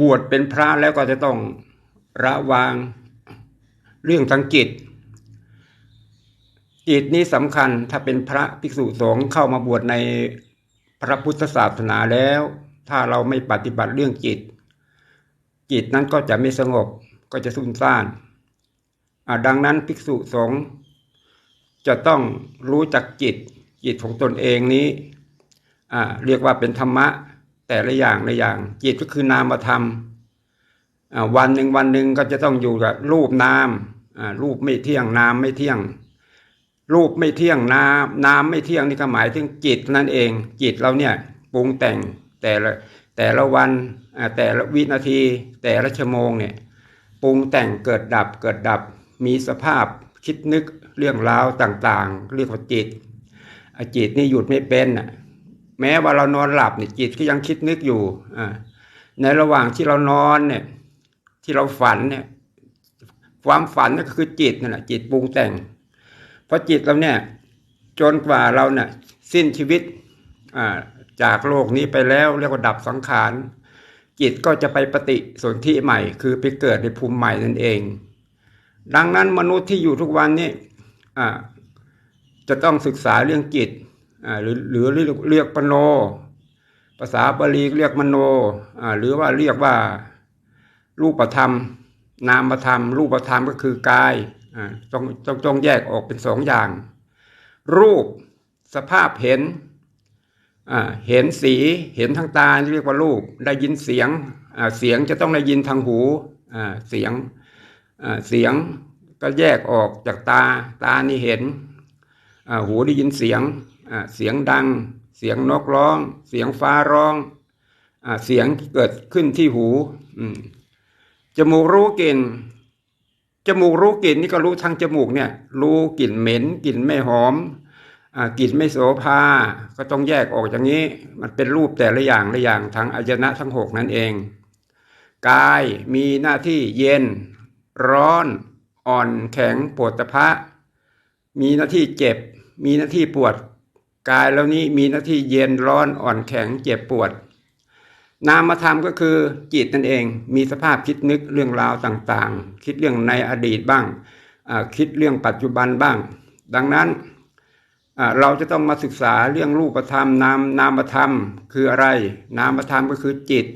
บวชเป็นพระแล้วก็จะต้องระวางเรื่องทางจิต จิตนี้สำคัญถ้าเป็นพระภิกษุสงฆ์เข้ามาบวชในพระพุทธศาสนาแล้ว ถ้าเราไม่ปฏิบัติเรื่องจิต จิตนั้นก็จะไม่สงบก็จะสุ่มซ่านดังนั้นภิกษุสงฆ์จะต้องรู้จักจิตจิตของตนเองนี้เรียกว่าเป็นธรรมะ แต่ละอย่างละอย่าง จิตก็คือนามธรรมวันหนึ่งวันหนึ่งก็จะต้องอยู่กับรูปนามรูปไม่เที่ยงนามไม่เที่ยง รูปไม่เที่ยงนามนามไม่เที่ยงนี่ก็หมายถึงจิตนั่นเอง จิตเราเนี่ยปรุงแต่งแต่ละแต่ละวันแต่ละวินาที แต่ละชั่วโมงเนี่ยปรุงแต่งเกิดดับเกิดดับมีสภาพคิดนึกเรื่องราวต่างๆ เรียกว่าจิตอจิตนี่หยุดไม่เป็นน่ะ แม้ว่าเรานอนหลับเนี่ยจิตก็ยังคิดนึกอยู่อ่าในระหว่างที่เรานอนเนี่ย ที่เราฝันเนี่ย ความฝันนั่นก็คือจิตนั่นแหละจิตปรุงแต่ง เพราะจิตเราเนี่ย จนกว่าเราเนี่ยสิ้นชีวิตอ่าจากโลกนี้ไปแล้วเรียกว่าดับสังขารจิตก็จะไปปฏิสนธิใหม่ คือไปเกิดในภูมิใหม่นั่นเอง ดังนั้นมนุษย์ที่อยู่ทุกวันนี้อ่าจะต้องศึกษาเรื่องจิต หรือหรือเรียกเรียกปโน ภาษาบาลีเรียกมโนหรือว่าเรียกว่ารูปธรรม นามธรรม รูปธรรมก็คือกายต้องต้องต้องแยกออกเป็นสองอย่าง รูปสภาพเห็นเห็นสีเห็นทางตาเรียกว่ารูป ได้ยินเสียงเสียงจะต้องได้ยินทางหูเสียงเสียงก็แยกออกจากตาตานี่เห็นหูได้ยินเสียง เสียงดัง เสียงนกร้อง เสียงฟ้าร้องอเสียงเกิดขึ้นที่หูจมูกรู้กลิ่นจมูกรู้กลิ่นนี่ก็รู้ทางจมูกเนี่ย รู้กลิ่นเหม็นกลิ่นไม่หอมอกลิ่นไม่โสภา ก็ต้องแยกออกอย่างนี้ มันเป็นรูปแต่ละอย่างละอย่างทางอายนะทั้งหกนั่นเอง กายมีหน้าที่เย็น ร้อน อ่อนแข็งปวดตะพะ มีหน้าที่เจ็บ มีหน้าที่ปวด กายแล้วนี้มีหน้าที่เย็นร้อนอ่อนแข็งเจ็บปวด นามธรรมก็คือจิตนั่นเองมีสภาพคิดนึกเรื่องราวต่างๆ คิดเรื่องในอดีตบ้าง คิดเรื่องปัจจุบันบ้าง ดังนั้นเราจะต้องมาศึกษาเรื่องรูปธรรมนามนามธรรมคืออะไร นามธรรมก็คือจิต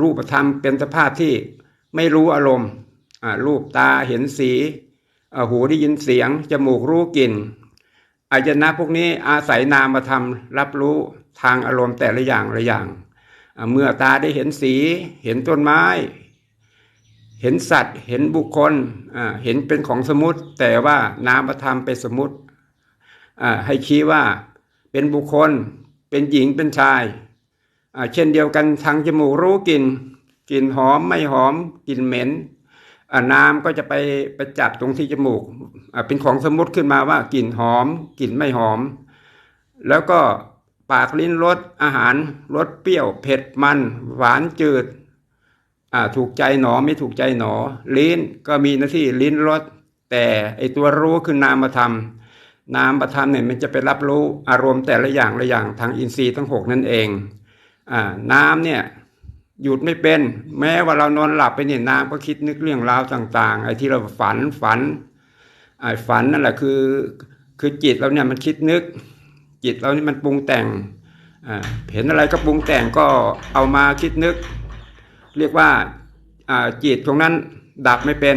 รูปธรรมเป็นสภาพที่ไม่รู้อารมณ์รูปตาเห็นสีหูได้ยินเสียงจมูกรู้กลิ่น อายนะพวกนี้อาศัยนามธรรมรับรู้ทางอารมณ์แต่ละอย่างละอย่าง เมื่อตาได้เห็นสี เห็นต้นไม้ เห็นสัตว์ เห็นบุคคล เห็นเป็นของสมมติ แต่ว่านามธรรมเป็นสมมติ ให้ชี้ว่าเป็นบุคคล เป็นหญิง เป็นชาย เช่นเดียวกันทางจมูกรู้กลิ่น กลิ่นหอมไม่หอม กลิ่นเหม็นนามก็จะไปไปจับตรงที่จมูก เป็นของสมมติขึ้นมาว่ากลิ่นหอมกลิ่นไม่หอม แล้วก็ปากลิ้นรสอาหารรสเปรี้ยว เผ็ดมัน หวานจืดอ่าถูกใจหนอไม่ถูกใจหนอ ลิ้นก็มีหน้าที่ลิ้นรสแต่ไอตัวรู้คือนามธรรม นามธรรมเนี่ยมันจะไปรับรู้อารมณ์แต่ละอย่างละอย่างทางอินทรีย์ทั้งหกนั่นเองอ่าน้ำเนี่ยหยุดไม่เป็น แม้ว่าเรานอนหลับไปเนี่ยน้ำก็คิดนึกเรื่องราวต่าง ๆ ไอ้ที่เราฝันฝัน ฝันนั่นแหละคือ คือจิตเราเนี่ยมันคิดนึก จิตเรานี่มันปรุงแต่งเห็นอะไรก็ปรุงแต่งก็เอามาคิดนึก เรียกว่าจิตตรงนั้นดับไม่เป็น